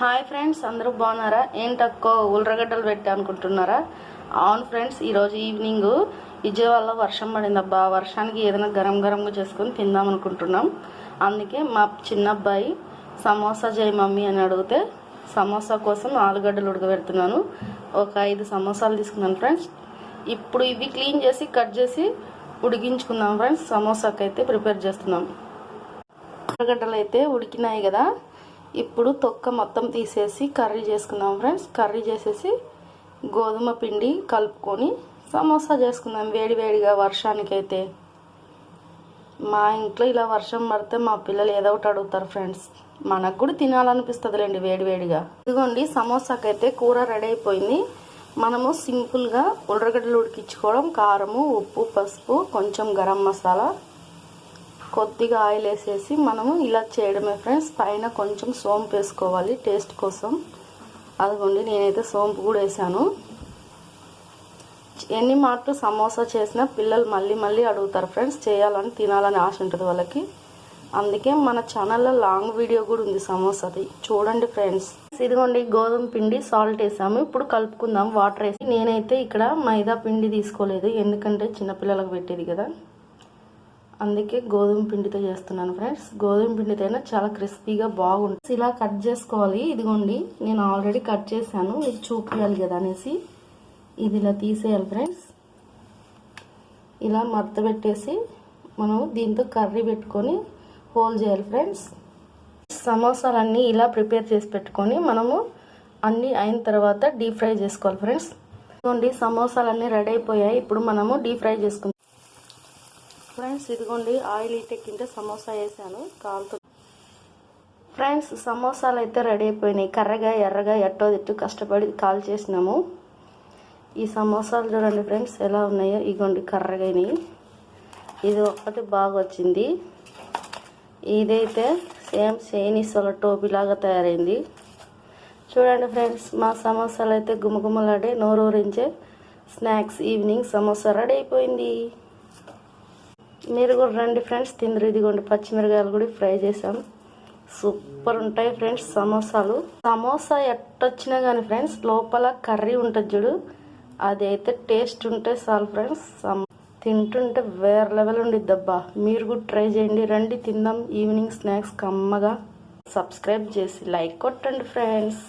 Hi friends అందరూ బాగున్నారా? ఏంటక్కో ఉల్లగడ్డలు పెట్టి అనుకుంటున్నారా? అవును ఫ్రెండ్స్ ఈరోజు ఈవినింగ్ విజయవాడలో వర్షం పడిందబ్బా వర్షానికి ఏదైనా గరం గరంగా చేసుకొని తిందాం అనుకుంటున్నాం. అందుకే మా చిన్న అబ్బాయి సమోసా చేయి మమ్మీ అని అడిగితే సమోసా కోసం ఆలుగడ్డలు ఉడకబెడుతున్నాను. ఒక ఐదు సమోసాలు తీసుకున్నాను ఫ్రెండ్స్. ఇప్పుడు ఇవి క్లీన్ చేసి కట్ చేసి ఉడికించుకుందాం ఫ్రెండ్స్. సమోసాకైతే ప్రిపేర్ చేస్తున్నాం. ఉల్లగడ్డలు అయితే ఉడికినాయి కదా. ఇప్పుడు తొక్క మొత్తం తీసేసి కర్రీ చేసుకుందాం ఫ్రెండ్స్. కర్రీ చేసేసి గోధుమ పిండి కలుపుకొని సమోసా చేసుకుందాం వేడివేడిగా వర్షానికైతే. మా ఇంట్లో ఇలా వర్షం పడితే మా పిల్లలు ఏదో ఒకటి అడుగుతారు ఫ్రెండ్స్. మనకు కూడా తినాలనిపిస్తుందిలేండి వేడివేడిగా ఇదిగోండి సమోసాకైతే కూర రెడీ అయిపోయింది. మనము సింపుల్గా ఉల్లగడ్డలు ఉడికించుకోవడం కారము ఉప్పు పసుపు కొంచెం గరం మసాలా కొద్దిగా ఆయిల్ వేసేసి మనము ఇలా చేయడమే ఫ్రెండ్స్. పైన కొంచెం సోంపు వేసుకోవాలి టేస్ట్ కోసం. అదిగోండి నేనైతే సోంపు కూడా వేసాను. ఎన్ని మాటలు సమోసా చేసినా పిల్లలు మళ్ళీ మళ్ళీ అడుగుతారు ఫ్రెండ్స్ చేయాలని తినాలని ఆశ ఉంటుంది వాళ్ళకి. అందుకే మన ఛానల్లో లాంగ్ వీడియో కూడా ఉంది సమోసాది. చూడండి ఫ్రెండ్స్. ఇదిగోండి గోధుమ పిండి సాల్ట్ వేసాము. ఇప్పుడు కలుపుకుందాం. వాటర్ వేసి నేనైతే ఇక్కడ మైదా పిండి తీసుకోలేదు. ఎందుకంటే చిన్నపిల్లలకు పెట్టేది కదా. అందుకే గోధుమ పిండితో చేస్తున్నాను ఫ్రెండ్స్. గోధుమ పిండితో అయినా చాలా క్రిస్పీగా బాగుంటుంది. ఇలా కట్ చేసుకోవాలి. ఇదిగోండి నేను ఆల్రెడీ కట్ చేశాను. మీకు చూపించాలి కదా అనేసి ఇది ఇలా తీసేయాలి ఫ్రెండ్స్. ఇలా మడత పెట్టేసి మనం దీంతో కర్రీ పెట్టుకొని హోల్ చేయాలి ఫ్రెండ్స్. సమోసాలన్నీ ఇలా ప్రిపేర్ చేసి పెట్టుకొని మనము అన్నీ అయిన తర్వాత డీప్ ఫ్రై చేసుకోవాలి ఫ్రెండ్స్. ఇదిగోండి సమోసాలన్నీ రెడీ అయిపోయాయి. ఇప్పుడు మనము డీప్ ఫ్రై చేసుకుందాం. ఫ్రెండ్స్ ఇదిగోండి ఆయిల్ ఇటెక్కింటే సమోసా వేసాను కాలుతో ఫ్రెండ్స్ సమోసాలు అయితే రెడీ అయిపోయినాయి. కర్రగా ఎర్రగా ఎట్టో తిట్టు కష్టపడి కాల్ చేసినాము. ఈ సమోసాలు చూడండి ఫ్రెండ్స్ ఎలా ఉన్నాయో. ఇగోండి కర్రగాయినాయి ఇది ఒక్కటి బాగా వచ్చింది. ఇదైతే సేమ్ సేనీసల టోపీలాగా తయారైంది. చూడండి ఫ్రెండ్స్ మా సమోసాలు అయితే గుమగుమలాడే నోరూరించే స్నాక్స్ ఈవినింగ్ సమోసా రెడీ అయిపోయింది. మీరు కూడా రండి ఫ్రెండ్స్. తిందరు ఇదిగోండి పచ్చిమిరకాయలు కూడా ఫ్రై చేసాం సూపర్ ఉంటాయి ఫ్రెండ్స్ సమోసాలు. సమోసా ఎట్టొచ్చినా కానీ ఫ్రెండ్స్ లోపల కర్రీ ఉంటుంది చూడు. అది అయితే టేస్ట్ ఉంటే చాలు ఫ్రెండ్స్. తింటుంటే వేరే లెవెల్ ఉండిద్దబ్బా. మీరు కూడా ట్రై చేయండి. రండి తిందాం. ఈవినింగ్ స్నాక్స్ కమ్మగా. సబ్స్క్రైబ్ చేసి లైక్ కొట్టండి ఫ్రెండ్స్.